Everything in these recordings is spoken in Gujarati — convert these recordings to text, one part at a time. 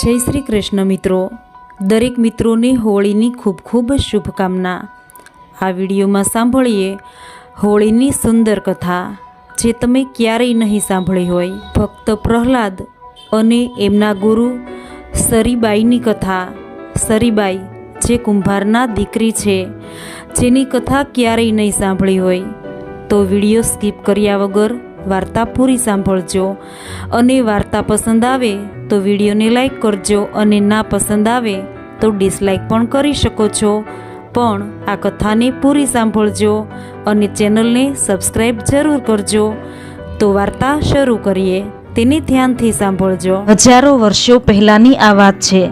જય શ્રી કૃષ્ણ મિત્રો. દરેક મિત્રોને હોળીની ખૂબ ખૂબ શુભકામના. આ વિડીયોમાં સાંભળીએ હોળીની સુંદર કથા, જે તમે ક્યારેય નહીં સાંભળી હોય. ભક્ત પ્રહલાદ અને એમના ગુરુ સરીબાઈની કથા. સરીબાઈ, જે કુંભારના દીકરી છે, જેની કથા ક્યારેય નહીં સાંભળી હોય. તો વીડિયો સ્કીપ કર્યા વગર વાર્તા પૂરી સાંભળજો અને વાર્તા પસંદ આવે તો વિડીયોને લાઈક કરજો અને ના પસંદ આવે તો ડિસલાઈક પણ કરી શકો છો. પણ આ કથાને પૂરી સાંભળજો અને ચેનલને સબસ્ક્રાઈબ જરૂર કરજો. તો વાર્તા શરૂ કરીએ. તેને ધ્યાનથી સાંભળજો. હજારો વર્ષો પહેલાંની આ વાત છે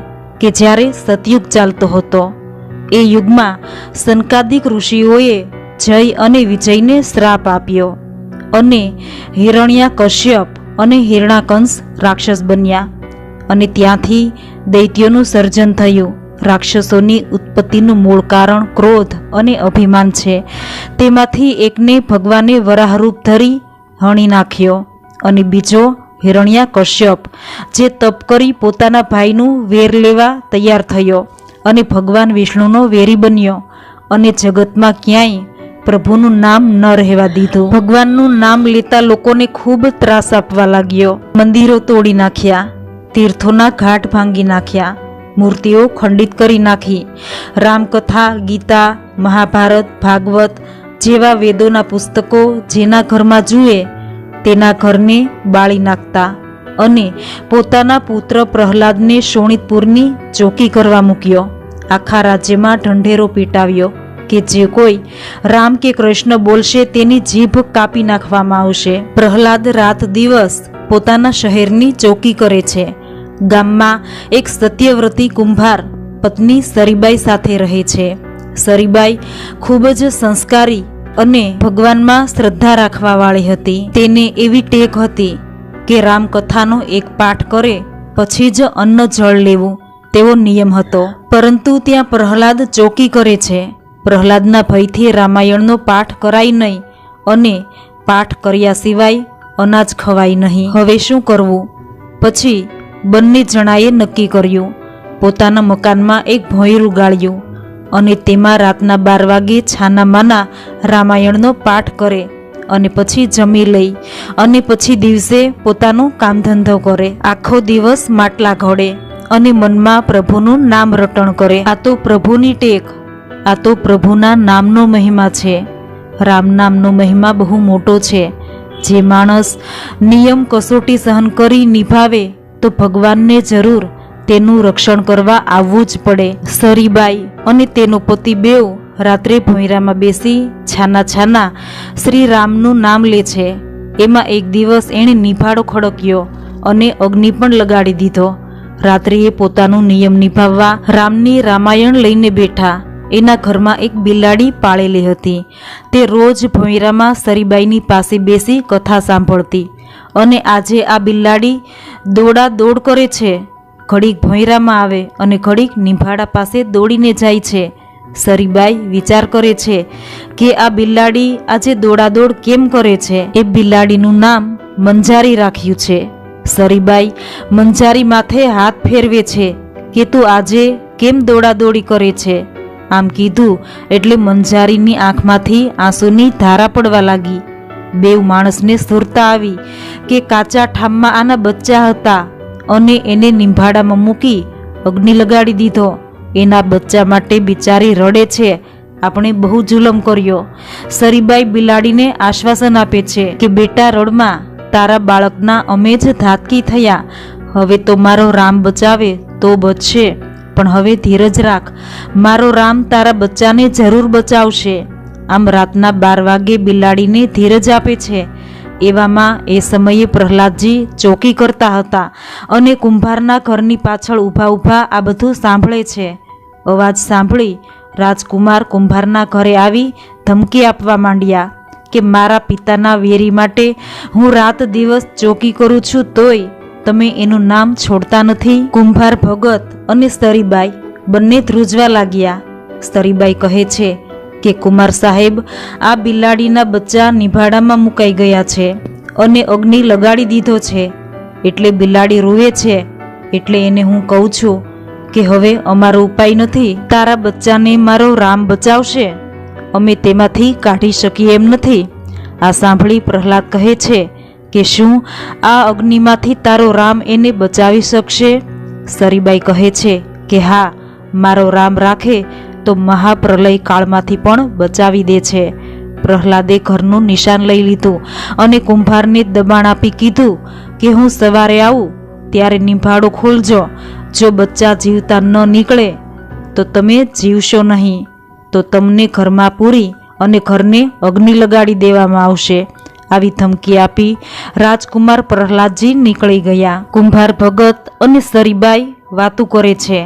કે જ્યારે સતયુગ ચાલતો હતો, એ યુગમાં સંકાદિક ઋષિઓએ જય અને વિજયને શ્રાપ આપ્યો અને હિરણ્યા કશ્યપ અને હિરણાકંસ રાક્ષસ બન્યા. અને ત્યાંથી દૈત્યોનું સર્જન થયું. રાક્ષસોની ઉત્પત્તિનું મૂળ કારણ ક્રોધ અને અભિમાન છે. તેમાંથી એકને ભગવાને વરાહરૂપ ધરી હણી નાખ્યો અને બીજો હિરણ્યા કશ્યપ, જે તપ કરી પોતાના ભાઈનું વેર લેવા તૈયાર થયો અને ભગવાન વિષ્ણુનો વેરી બન્યો અને જગતમાં ક્યાંય પ્રભુનું નામ ન રહેવા દીધું. ભગવાનનું નામ લેતા લોકોને ખૂબ ત્રાસ આપવા લાગ્યો. મંદિરો તોડી નાખ્યા. તીર્થોના ઘાટ ભાંગી નાખ્યા. મૂર્તિઓ ખંડિત કરી નાખી. રામકથા, ગીતા, મહાભારત, ભાગવત જેવા વેદોના પુસ્તકો જેના ઘરમાં જુએ તેના ઘરને બાળી નાખતા અને પોતાના પુત્ર પ્રહલાદને શોણિતપુરની ચોકી કરવા મૂક્યો. આખા રાજ્યમાં ઢંઢેરો પીટાવ્યો. કે જે કોઈ રામ કે કૃષ્ણ બોલશે તેની જીભ કાપી નાખવામાં આવશે. પ્રહલાદ રાત દિવસ પોતાના શહેરની ચોકી કરે છે. ગામમાં એક સત્યવ્રતી કુંભાર પત્ની સરીબાઈ સાથે રહે છે. સરીબાઈ ખૂબ જ સંસ્કારી અને ભગવાનમાં શ્રદ્ધા રાખવાવાળી હતી. તેને એવી ટેક હતી કે રામકથાનો એક પાઠ કરે પછી જ અન્ન જળ લેવું તેવો નિયમ હતો. પરંતુ ત્યાં પ્રહલાદ ચોકી કરે છે. પ્રહલાદના ભયથી રામાયણનો પાઠ કરાય નહીં અને પાઠ કર્યા સિવાય અનાજ ખવાય નહીં. હવે શું કરવું? પછી બંને જણાએ નક્કી કર્યું. પોતાના મકાનમાં એક ભોંયરું ગાળ્યું અને તેમાં રાતના બાર વાગે છાનામાના રામાયણનો પાઠ કરે અને પછી જમી લઈ અને પછી દિવસે પોતાનું કામ ધંધો કરે. આખો દિવસ માટલા ઘડે અને મનમાં પ્રભુનું નામ રટણ કરે. આ તો પ્રભુની ટેક આ તો પ્રભુના નામનો મહિમા છે. રામ નામનો મહિમા બહુ મોટો છે. જે માણસ નિયમ કસોટી સહન કરી નિભાવે, તો ભગવાનને જરૂર તેનું રક્ષણ કરવા આવવું જ પડે. સરીબાઈ અને તેનો પતિ બેવ રાત્રે ભોંયરામાં બેસી છાના છાના શ્રી રામનું નામ લે છે. એમાં એક દિવસ એણે નિભાડો ખડક્યો અને અગ્નિ પણ લગાડી દીધો. રાત્રે એ પોતાનું નિયમ નિભાવવા રામની રામાયણ લઈને બેઠા. એના ઘરમાં એક બિલાડી પાળેલી હતી. તે રોજ ભોંયરામાં સરીબાઈની પાસે બેસી કથા સાંભળતી. અને આજે આ બિલાડી દોડા દોડ કરે છે. ઘડીક ભોંયરામાં આવે અને ઘડીક નિભાડા પાસે દોડીને જાય છે. સરીબાઈ વિચાર કરે છે કે આ બિલાડી આજે દોડાદોડ કેમ કરે છે? એ બિલાડીનું નામ મંજારી રાખ્યું છે. સરીબાઈ મંજારી માથે હાથ ફેરવે છે કે તું આજે કેમ દોડાદોડી કરે છે? આમ કીધું, એટલે મંજારીની આંખમાંથી આંસુની ધારા પડવા લાગી. બેવ માણસને સુરતા આવી કે કાચા ઠામમાં આના બચ્ચા હતા અને એને નિંભાડામાં મૂકી અગ્નિ લગાડી દીધો. એના બચ્ચા માટે બિચારી રડે છે. આપણે બહુ જુલમ કર્યો. સરીબાઈ બિલાડીને આશ્વાસન આપે છે કે બેટા રડમાં, તારા બાળકના અમે જ ધાતકી થયા. હવે તો મારો રામ બચાવે તો બચશે. પણ હવે ધીરજ રાખ. મારો રામ તારા બચ્ચાને જરૂર બચાવશે. આમ રાતના બાર વાગે બિલાડીને ધીરજ આપે છે. એવામાં એ સમયે પ્રહલાદજી ચોકી કરતા હતા અને કુંભારના ઘરની પાછળ ઊભા ઊભા આ બધું સાંભળે છે. અવાજ સાંભળી રાજકુમાર કુંભારના ઘરે આવી ધમકી આપવા માંડ્યા કે મારા પિતાના વેરી માટે હું રાત દિવસ ચોકી કરું છું તોય તમે એનું નામ છોડતા નથી? કુંભાર ભગત અને સ્તરીબાઈ બંને ધ્રુજવા લાગ્યા. સ્તરીબાઈ કહે છે કે, કુમાર સાહેબ, આ બિલાડીના બચ્ચા નિભાડામાં મુકાઈ ગયા છે અને અગ્નિ લગાડી દીધો છે. એટલે બિલાડી રૂવે છે. એટલે એને હું કહું છું કે, હવે અમારો ઉપાય નથી. તારા બચ્ચાને મારો રામ બચાવશે. અમે તેમાંથી કાઢી શકીએ એમ નથી. આ સાંભળી પ્રહલાદ કહે છે કે શું આ અગ્નિમાંથી તારો રામ એને બચાવી શકશે? સરીબાઈ કહે છે કે હા, મારો રામ રાખે તો મહાપ્રલય કાળમાંથી પણ બચાવી દે છે. પ્રહલાદે ઘરનું નિશાન લઈ લીધું અને કુંભારને દબાણ આપી કીધું કે હું સવારે આવું, ત્યારે નિભાડો ખોલજો. જો બચ્ચા જીવતા ન નીકળે, તો તમે જીવશો નહીં. તો તમને ઘરમાં પૂરી અને ઘરને અગ્નિ લગાડી દેવામાં આવશે. આવી ધમકી આપી રાજકુમાર પ્રહલાદજી નીકળી ગયા. કુંભાર ભગત અને સરીબાઈ વાતું કરે છે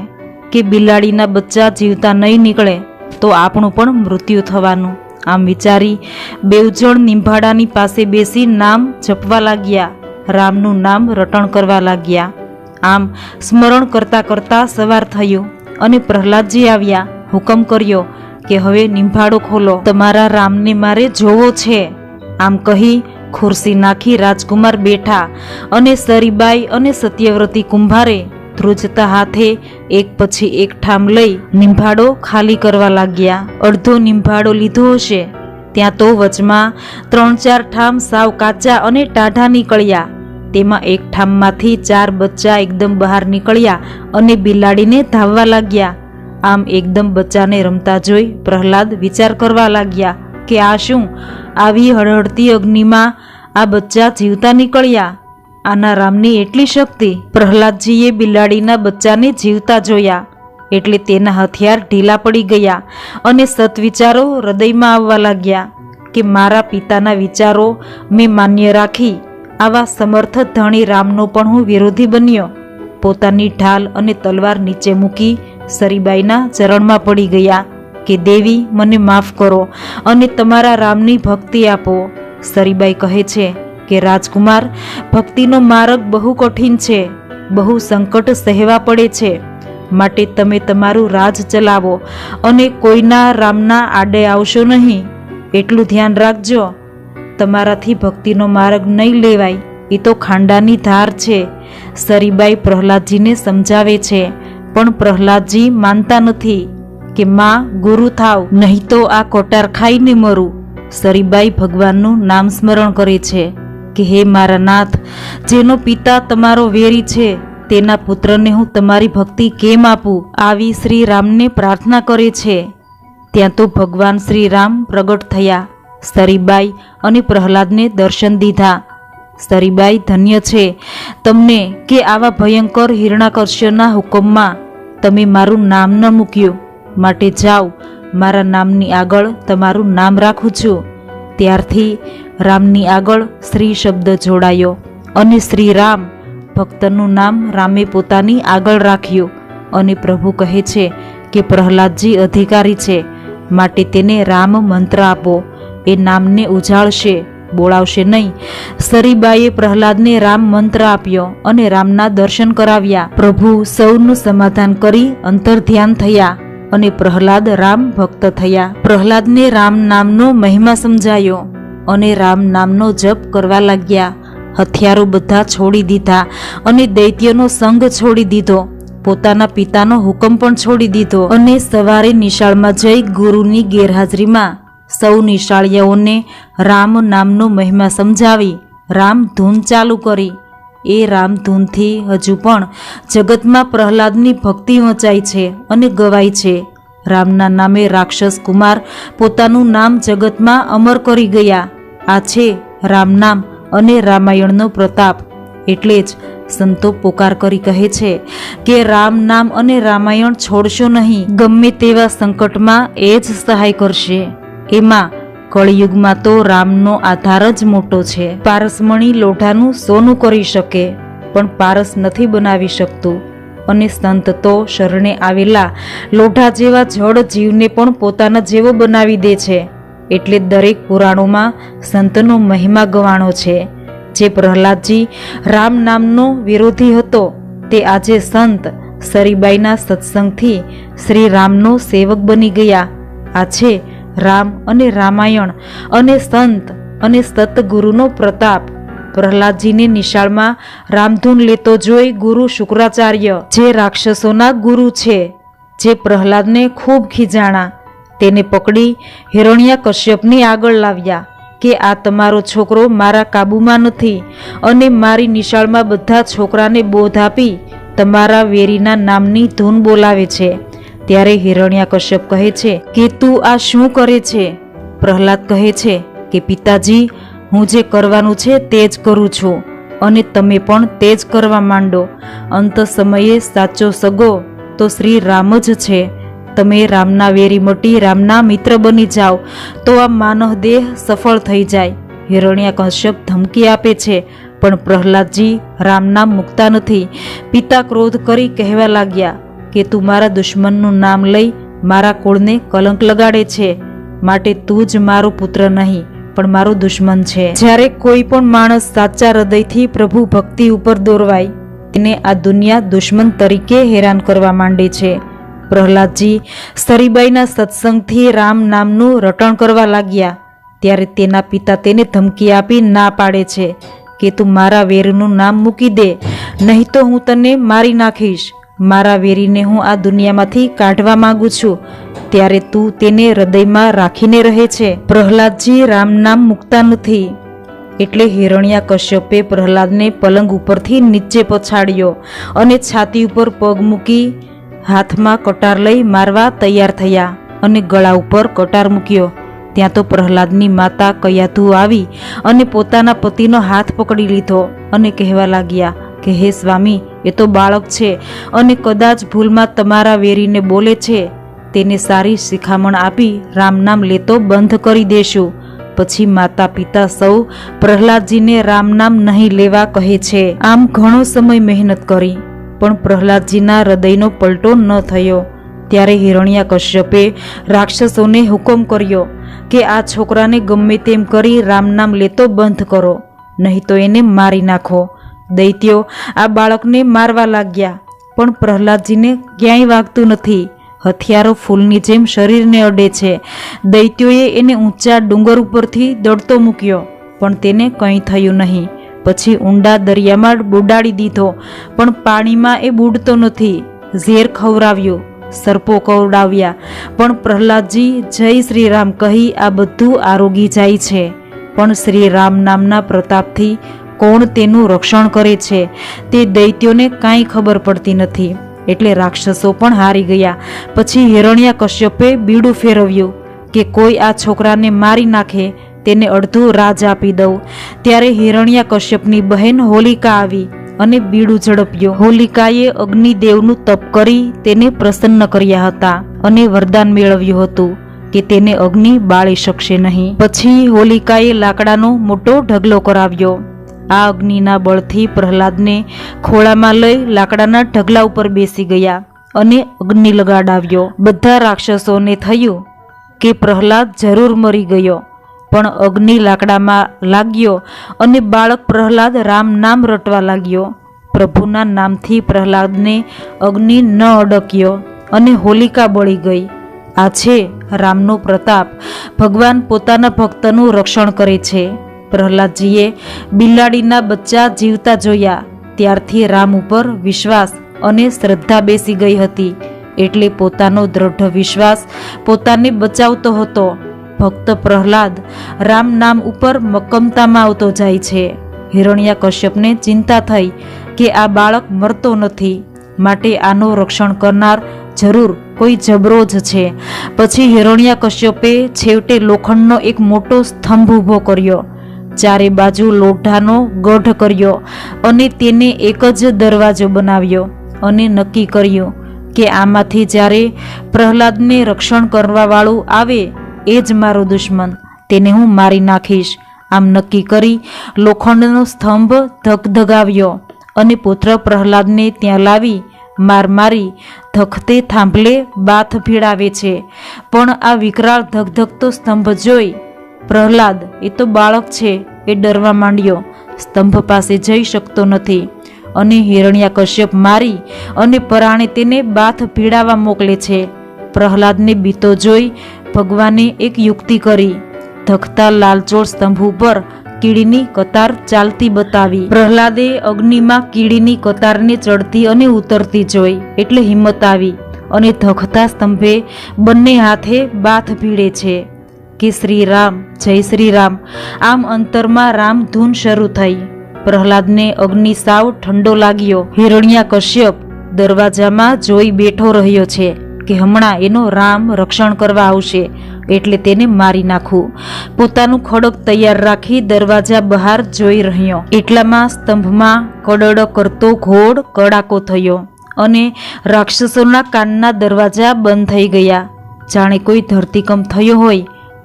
કે બિલાડીના બચ્ચા જીવતા નહીં નીકળે તો આપણું પણ મૃત્યુ થવાનું. આમ વિચારી બેવજણ નિંભાડાની પાસે બેસી નામ જપવા લાગ્યા. રામનું નામ રટણ કરવા લાગ્યા. આમ સ્મરણ કરતા કરતા સવાર થયું અને પ્રહલાદજી આવ્યા. હુકમ કર્યો કે હવે નિંભાડો ખોલો. તમારા રામને મારે જોવો છે. આમ કહી ખુરશી નાખી રાજકુમાર બેઠા અને સરીબાઈ અને સત્યવ્રતી કુંભારે ધ્રુજતા હાથે એક પછી એક ઠામ લઈ નિંભાડો ખાલી કરવા લાગ્યા. અડધો નિંભાડો લીધો હશે. ત્યાં તો વચમાં ત્રણ ચાર ઠામ સાવ કાચા અને ટાઢા નીકળ્યા. તેમાં એક ઠામમાંથી ચાર બચ્ચા એકદમ બહાર નીકળ્યા અને બિલાડીને ધાવવા લાગ્યા. આમ એકદમ બચ્ચાને રમતા જોઈ પ્રહલાદ વિચાર કરવા લાગ્યા. કે આ શું? આવી હળહળતી અગ્નિમાં આ બચ્ચા જીવતા નીકળ્યા. આના રામની એટલી શક્તિ, પ્રહલાદજીએ બિલાડીના બચ્ચાને જીવતા જોયા. એટલે તેના હથિયાર ઢીલા પડી ગયા અને સત્વિચારો હૃદયમાં આવવા લાગ્યા કે મારા પિતાના વિચારો મેં માન્ય રાખી. આવા સમર્થ ધણી રામનો પણ હું વિરોધી બન્યો. પોતાની ઢાલ અને તલવાર નીચે મૂકી સરીબાઈના ચરણમાં પડી ગયા. કે દેવી, મને માફ કરો અને તમારા રામની ભક્તિ આપો. સરીબાઈ કહે છે કે, રાજકુમાર, ભક્તિનો માર્ગ બહુ કઠિન છે, બહુ સંકટ સહેવા પડે છે. માટે તમે તમારું રાજ ચલાવો અને કોઈના રામના આડે આવશો નહીં. એટલું ધ્યાન રાખજો. તમારાથી ભક્તિનો માર્ગ નહીં લેવાય. એ તો ખાંડાની ધાર છે. સરીબાઈ પ્રહલાદજીને સમજાવે છે, પણ પ્રહલાદજી માનતા નથી. કે માં, ગુરુ થાવ, નહીં તો આ કોટાર ખાઈને મરું. સરીબાઈ ભગવાનનું નામ સ્મરણ કરે છે કે હે મારા નાથ, જેનો પિતા તમારો વેરી છે, તેના પુત્રને હું તમારી ભક્તિ કેમ આપું? આવી શ્રી રામને પ્રાર્થના કરે છે. ત્યાં તો ભગવાન શ્રી રામ પ્રગટ થયા. સરીબાઈ અને પ્રહલાદને દર્શન દીધા. સરીબાઈ ધન્ય છે તમને કે આવા ભયંકર હિરણાકર્ષ્યના હુકમમાં તમે મારું નામ ન મૂક્યું. માટે જાઓ, મારા નામની આગળ તમારું નામ રાખું છું. ત્યારથી રામની આગળ શ્રી શબ્દ જોડાયો અને શ્રી રામ ભક્તનું નામ રામે પોતાની આગળ રાખ્યું અને પ્રભુ કહે છે કે પ્રહલાદજી અધિકારી છે, માટે તેને રામ મંત્ર આપો. એ નામને ઉજાળશે બોલાવશે નહીં. સરીબાઈએ પ્રહલાદને રામ મંત્ર આપ્યો અને રામના દર્શન કરાવ્યા. પ્રભુ સૌનું સમાધાન કરી અંતર ધ્યાન થયા. અને પ્રહલાદ રામ ભક્ત થયા. પ્રહલાદને રામ નામનો મહિમા સમજાયો અને રામ નામનો જપ કરવા લાગ્યા. હથિયારો બધા છોડી દીધા અને દૈત્યનો સંગ છોડી દીધો. પોતાના પિતાનો હુકમ પણ છોડી દીધો અને સવારે નિશાળમાં જઈ ગુરુની ગેરહાજરીમાં સૌ નિશાળીયાઓને રામ નામનો મહિમા સમજાવી, રામ ધૂન ચાલુ કરી. એ રામધૂનથી હજુ પણ જગતમાં પ્રહલાદની ભક્તિ વંચાય છે અને ગવાય છે. રામના નામે રાક્ષસ કુમાર પોતાનું નામ જગતમાં અમર કરી ગયા. આ છે રામ નામ અને રામાયણનો પ્રતાપ. એટલે જ સંતો પોકાર કરી કહે છે કે રામ નામ અને રામાયણ છોડશો નહીં. ગમે તેવા સંકટમાં એ જ સહાય કરશે. એમાં કળિયુગમાં તો રામનો આધાર જ મોટો છે. પારસમણી લોઢાનું સોનું કરી શકે, પણ પારસ નથી બનાવી શકતું. અને સંત તો શરણે આવેલા લોઢા જેવા જળ જીવને પણ પોતાના જેવો બનાવી દે છે. એટલે દરેક પુરાણોમાં સંતનો મહિમા ગવાણો છે. જે પ્રહલાદજી રામ નામનો વિરોધી હતો, તે આજે સંત સરીબાઈના સત્સંગથી શ્રી રામનો સેવક બની ગયા. આ છે રામ અને રામાયણ અને સંત અને સતગુરુનો પ્રતાપ. પ્રહલાદજીને નિશાળમાં રામધૂન લેતો જોઈ ગુરુ શુક્રાચાર્ય જે રાક્ષસોના ગુરુ છે, જે પ્રહલાદને ખૂબ ખીજાણા. તેને પકડી હિરણ્યા કશ્યપની આગળ લાવ્યા કે, આ તમારો છોકરો મારા કાબૂમાં નથી અને મારી નિશાળમાં બધા છોકરાને બોધ આપી તમારા વેરીના નામની ધૂન બોલાવે છે. ત્યારે હિરણ્યા કશ્યપ કહે છે કે તું આ શું કરે છે? પ્રહલાદ કહે છે કે, પિતાજી, હું જે કરવાનું છે તે જ કરું છું અને તમે પણ તે જ કરવા માંડો. અંત સમયે સાચો સગો તો શ્રી રામ જ છે. તમે રામના વેરી મોટી રામના મિત્ર બની જાઓ, તો આ માનવ દેહ સફળ થઈ જાય. હિરણ્યા કશ્યપ ધમકી આપે છે, પણ પ્રહલાદજી રામનામ મૂકતા નથી. પિતા ક્રોધ કરી કહેવા લાગ્યા. કે તું મારા દુશ્મનનું નામ લઈ મારા કુળને કલંક લગાડે છે. માટે તું જ મારો પુત્ર નહીં, પણ મારો દુશ્મન છે. જ્યારે કોઈ પણ માણસ સાચા હૃદયથી પ્રભુ ભક્તિ ઉપર દોરવાય, તેને આ દુનિયા દુશ્મન તરીકે હેરાન કરવા માંડે છે. પ્રહલાદજી સરીબાઈના સત્સંગથી રામ નામનું રટણ કરવા લાગ્યા. ત્યારે તેના પિતા તેને ધમકી આપી ના પાડે છે કે તું મારા વેરનું નામ મૂકી દે, નહીં તો હું તને મારી નાખીશ. મારા વેરીને હું આ દુનિયામાંથી કાઢવા માંગુ છું. ત્યારે તું તેને હૃદયમાં રાખીને રહે છે. પ્રહલાદજી રામ નામ મૂકતા નથી. એટલે હિરણ્યા કશ્યપે પ્રહલાદને પલંગ ઉપરથી નીચે પછાડ્યો અને છાતી ઉપર પગ મૂકી હાથમાં કટાર લઈ મારવા તૈયાર થયા અને ગળા ઉપર કટાર મૂક્યો. ત્યાં તો પ્રહલાદની માતા કયાધુ આવી અને પોતાના પતિનો હાથ પકડી લીધો અને કહેવા લાગ્યા કે, હે સ્વામી એ તો બાળક છે અને કદાચ ભૂલમાં તમારા વેરીને બોલે છે, તેને સારી શિખામણ આપી રામ નામ લેતો બંધ કરી દેશું. પછી માતા પિતા સૌ પ્રહલાદજીને રામ નામ નહીં લેવા કહે છે. આમ ઘણો સમય મહેનત કરી, પણ પ્રહલાદજીના હૃદયનો પલટો ન થયો. ત્યારે હિરણ્યા કશ્યપે રાક્ષસોને હુકમ કર્યો કે આ છોકરાને ગમે તેમ કરી રામ નામ લેતો બંધ કરો, નહીં તો એને મારી નાખો. દૈત્યો આ બાળકને મારવા લાગ્યા, પણ પ્રહલાદજીને ક્યાંય વાગતું નથી. હથિયારો ફૂલની જેમ શરીરને અડે છે. દૈત્યોએ એને ઊંચા ડુંગર ઉપરથી દડતો મૂક્યો, પણ તેને કંઈ થયું નહીં. પછી ઊંડા દરિયામાં બુડાડી દીધો, પણ પાણીમાં એ બુડતો નથી. ઝેર ખવરાવ્યું સર્પો કવડાવ્યા પણ પ્રહલાદજી જય શ્રી રામ કહી આ બધું આરોગી જાય છે. પણ શ્રી રામ નામના પ્રતાપથી કોણ તેનું રક્ષણ કરે છે તે દૈત્યોને કાંઈ ખબર પડતી નથી. એટલે રાક્ષસો પણ હારી ગયા. પછી હિરણ્યા કશ્યપે બીડું ફેરવ્યું કે કોઈ આ છોકરાને મારી નાખે, તેને અડધું રાજ આપી દઉં. ત્યારે હિરણ્યા કશ્યપની બહેન હોલિકા આવી અને બીડું ઝડપ્યું. હોલિકાએ અગ્નિદેવનું તપ કરી તેને પ્રસન્ન કર્યા હતા અને વરદાન મેળવ્યું હતું કે તેને અગ્નિ બાળી શકશે નહીં. પછી હોલિકાએ લાકડાનો મોટો ઢગલો કરાવ્યો. આ અગ્નિના બળથી પ્રહલાદને ખોળામાં લઈ લાકડાના ઢગલા ઉપર બેસી ગયા અને અગ્નિ લગાડાવ્યો. બધા રાક્ષસોને થયું કે પ્રહલાદ જરૂર મરી ગયો, પણ અગ્નિ લાકડામાં લાગ્યો અને બાળક પ્રહલાદ રામ નામ રટવા લાગ્યો. પ્રભુના નામથી પ્રહલાદને અગ્નિ ન અડક્યો અને હોલિકા બળી ગઈ. આ છે રામનો પ્રતાપ. ભગવાન પોતાના ભક્તનું રક્ષણ કરે છે. પ્રહલાદજીએ બિલાડીના બચ્ચા જીવતા જોયા. ત્યારથી રામ ઉપર વિશ્વાસ અને શ્રદ્ધા બેસી ગઈ હતી. એટલે પોતાનો દ્રઢ વિશ્વાસ પોતાને બચાવતો હતો. ભક્ત પ્રહલાદ રામ નામ ઉપર મક્કમતામાં આવતો જાય છે. હિરણ્યા કશ્યપને ચિંતા થઈ કે આ બાળક મરતો નથી. માટે આનું રક્ષણ કરનાર જરૂર કોઈ જબરો જ છે. પછી હિરણ્યા કશ્યપે છેવટે લોખંડનો એક મોટો સ્તંભ ઊભો કર્યો. ચારે બાજુ લોઢાનો ગઢ કર્યો અને તેને એક જ દરવાજો બનાવ્યો અને નક્કી કર્યું કે આમાંથી જ્યારે પ્રહલાદને રક્ષણ કરવાવાળું આવે એ જ મારો દુશ્મન, તેને હું મારી નાખીશ. આમ નક્કી કરી લોખંડનો સ્તંભ ધગધગાવ્યો અને પુત્ર પ્રહલાદને ત્યાં લાવી માર મારી, ધખતે થાંભલે બાથ ભીડાવે છે. પણ આ વિકરાળ ધગધગતો સ્તંભ જોઈ પ્રહલાદ, એ તો બાળક છે, એ ડરવા માંડ્યો. સ્તંભ પાસે જઈ શકતો નથી. અને હિરણ્યા કશ્યપ મારી અને પરાણે તેને બાથ પીડાવા મોકલે છે. પ્રહલાદને બીતો જોઈ ભગવાને એક યુક્તિ કરી. ધખતા લાલચોળ સ્તંભ ઉપર કીડીની કતાર ચાલતી બતાવી. પ્રહલાદે અગ્નિમાં કીડીની કતારને ચડતી અને ઉતરતી જોઈ, એટલે હિંમત આવી. અને ધખતા સ્તંભે બંને હાથે બાથ ભીડે છે. કે શ્રી રામ જય શ્રી રામ આમ અંતરમાં રામ ધૂન શરૂ થઈ. પ્રહલાદને અગ્નિ સાવ ઠંડો લાગ્યો. હિરણ્યા કશ્યપ દરવાજામાં જોઈ બેઠો રહ્યો છે કે હમણાં એનો રામ રક્ષણ કરવા આવશે એટલે તેને મારી નાખું. પોતાનું ખડક તૈયાર રાખી દરવાજા બહાર જોઈ રહ્યો. એટલામાં સ્તંભમાં કડડ કરતો ઘોડ કડાકો થયો અને રાક્ષસોના કાનના દરવાજા બંધ થઈ ગયા. જાણે કોઈ ધરતીકંપ થયો હોય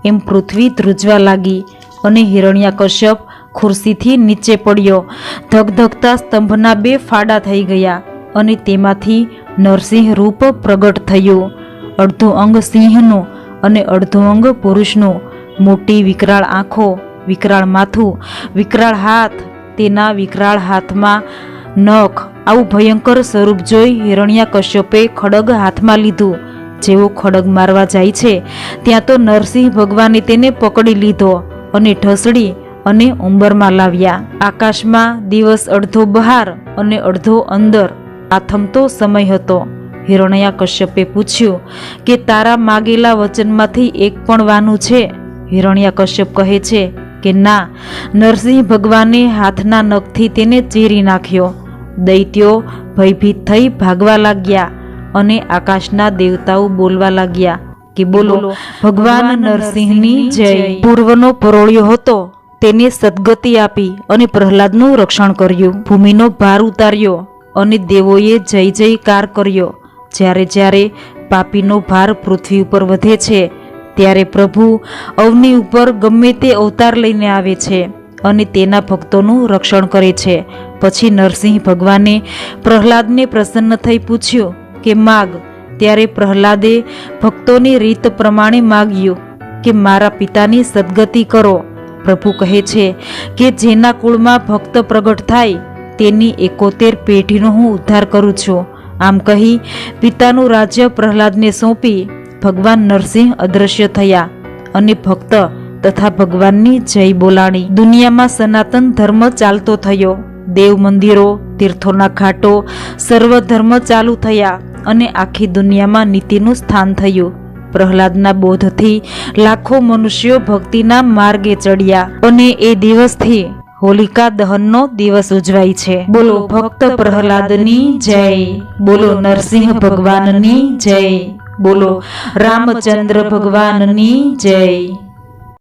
એમ પૃથ્વી ધ્રુજવા લાગી અને હિરણ્યા કશ્યપ ખુરશીથી નીચે પડ્યો. ધગધગતા સ્તંભના બે ફાડા થઈ ગયા અને તેમાંથી નરસિંહ રૂપ પ્રગટ થયું. અડધું અંગ સિંહનું અને અડધું અંગ પુરુષનું. મોટી વિકરાળ આંખો, વિકરાળ માથું, વિકરાળ હાથ, તેના વિકરાળ હાથમાં નખ. આવું ભયંકર સ્વરૂપ જોઈ હિરણ્યા કશ્યપે ખડગ હાથમાં લીધું. જેવો ખડગ મારવા જાય છે, ત્યાં તો નરસિંહ ભગવાને તેને પકડી લીધો અને ઢસડી અને ઉંબરમાં લાવ્યા. આકાશમાં દિવસ અડધો બહાર અને અડધો અંદર. આથમતો સમય હતો. હિરણ્યા કશ્યપે પૂછ્યું કે તારા માગેલા વચનમાંથી એક પણ વાનું છે? હિરણ્યા કશ્યપ કહે છે કે ના, નરસિંહ ભગવાને હાથના નખથી તેને ચીરી નાખ્યો. દૈત્યો ભયભીત થઈ ભાગવા લાગ્યા. અને આકાશના દેવતાઓ બોલવા લાગ્યા કે બોલો ભગવાન નરસિંહની જય. પૂર્વનો પરોળ્યો હતો તેને સદગતિ આપી અને પ્રહલાદનું રક્ષણ કર્યું. ભૂમિનો ભાર ઉતાર્યો અને દેવોએ જય જયકાર કર્યો. જ્યારે જ્યારે પાપીનો ભાર પૃથ્વી ઉપર વધે છે ત્યારે પ્રભુ અવની ઉપર ગમે તે અવતાર લઈને આવે છે અને તેના ભક્તોનું રક્ષણ કરે છે. પછી નરસિંહ ભગવાને પ્રહલાદને પ્રસન્ન થઈ પૂછ્યું કે માગ, ત્યારે પ્રહલાદે ભક્તોની રીત પ્રમાણે માગ્યું કે મારા પિતાની સદગતિ કરો. પ્રભુ કહે છે કે જેના કુળમાં ભક્ત પ્રગટ થાય, તેની એકોતેર પેઢીનો હું ઉદ્ધાર કરું છું. આમ કહી પિતાનું રાજ્ય પ્રહલાદને સોંપી ભગવાન નરસિંહ અદ્રશ્ય થયા અને ભક્ત તથા ભગવાનની જય બોલાણી. દુનિયામાં સનાતન ધર્મ ચાલતો થયો. દેવ મંદિરો, તીર્થોના ઘાટો, સર્વ ધર્મ ચાલુ થયા. અને આખી દુનિયામાં નીતિનું સ્થાન થયું. પ્રહલાદના બોધથી લાખો મનુષ્યો ભક્તિના માર્ગે ચડ્યા અને એ દિવસથી હોલિકા દહનનો દિવસ ઉજવાય છે. બોલો, ભક્ત પ્રહલાદની જય. બોલો, નરસિંહ ભગવાનની જય. બોલો, રામચંદ્ર ભગવાનની જય.